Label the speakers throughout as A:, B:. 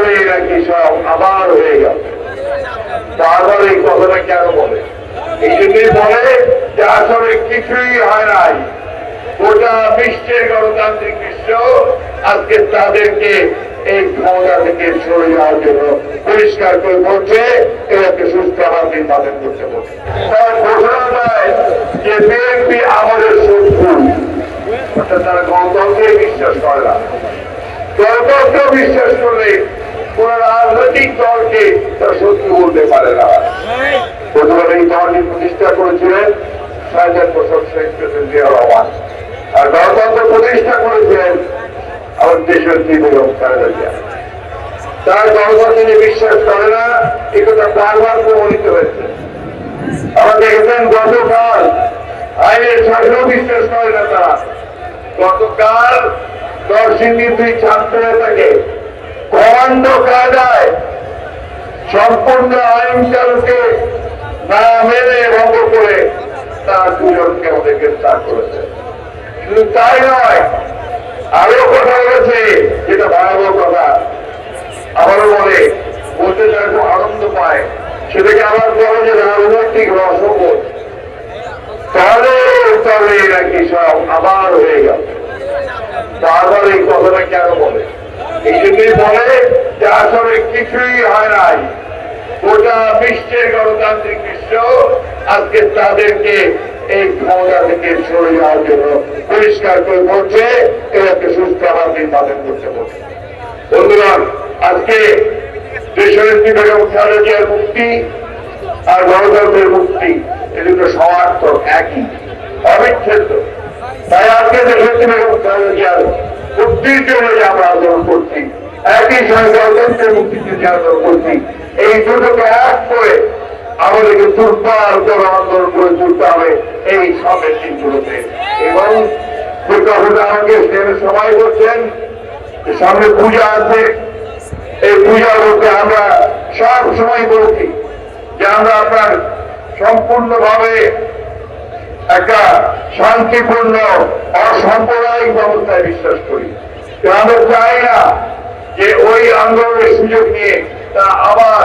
A: চলে নাকি সব আবার হয়ে গেছে বারবার এই কথাটা কেন বলে? এই জন্যই বলে যে আসলে কিছুই হয় নাই। গোটা বিশ্বের গণতান্ত্রিক বিশ্ব আজকে তাদেরকে এই ক্ষমতা থেকে সরে যাওয়ার জন্য পরিষ্কার করে বলছে এটাকে সুস্থ আবার নির্বাচন করতে বলছে। তার বিএনপি আমাদের শত্রু। অর্থাৎ তারা গণতন্ত্রে বিশ্বাস করে না। গণতন্ত্র বিশ্বাস করলে কোন রাজনৈতিক দলকে তার শত্রু বলতে পারে না। প্রথমে এই দলটি প্রতিষ্ঠা করেছিলেন প্রসাদ শেখ প্রেসিডেন্ট জিয়া রহমান। আর গণতন্ত্র প্রতিষ্ঠা করেছিলেন আমাদের দেশের বেগম খালেদা জিয়া। তারা গণতন্ত্রে বিশ্বাস করে না এ কথা বারবার প্রমাণিত হয়েছে। আমরা দেখেছেন গতকাল আইনের শাসনও বিশ্বাস করে না তারা। গতকাল দর্শিনীর দুই ছাত্র নেতাকে কমান্ডো কায়দায় সম্পূর্ণ আইন চালুকে না মেনে ভঙ্গ করে তারা দুজনকে আমাদের গ্রেফতার করেছে। শুধু তাই নয়, আরও কথা বলেছে, যেটা ভয়াবহ কথা। আবারও বলে, বলতে তার খুব আনন্দ পায়। সেটাকে আবার বলে যে রাজনৈতিক রসবোধ তাহলে তবে নাকি সব আবার হয়ে গেল? বারবার এই কথাটা কেন বলে? বলে, যে আসলে কিছুই হয় নাই। বিশ্বের গণতান্ত্রিক বিশ্ব আজকে তাদেরকে এই ক্ষমতা থেকে সরে যাওয়ার জন্য পরিষ্কার করে সুস্থ করতে আজকে মুক্তি আর গণতন্ত্রের মুক্তি, এ দুটো সমার্থক একই, অবিচ্ছেদ্য। তাই আজকে দেশনেত্রী বেগম খালেদা জিয়ার মুক্তির জন্য আমরা আন্দোলন করছি, একই সঙ্গে গণতন্ত্রের মুক্তির জন্য আন্দোলন করছি, এই দুটোকে এক করে আমাদেরকে দুর্বার করে আন্দোলন করে তুলতে হবে এই দিনগুলোতে। এবং সামনে পূজা আছে। এই পূজার মধ্যে আমরা সব সময় বলছি যে আমরা আপনার সম্পূর্ণভাবে একটা শান্তিপূর্ণ, অসাম্প্রদায়িক ব্যবস্থায় বিশ্বাস করি। আমরা চাই না যে ওই আন্দোলনের সুযোগ নিয়ে তারা আবার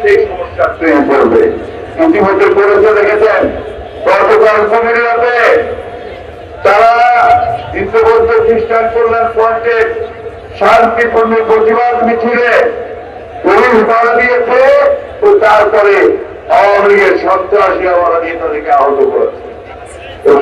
A: সেই সমস্যা তৈরি করবে। ইতিমধ্যে করেছে দেখেছেন, গতকাল কুমিল্লাতে তারা হিন্দুবৌদ্ধ খ্রিস্টান কল্যাণ ফ্রন্টের শান্তিপূর্ণ প্রতিবাদ মিছিলে পুলিশ বাধা দিয়েছে তো তারপরে আওয়ামী লীগের সন্ত্রাসী দিয়ে তাদেরকে আহত করেছে।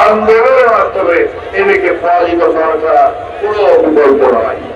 A: আন্দোলনের মাধ্যমে এদেরকে পরাজিত করা কোনো বিকল্প নয়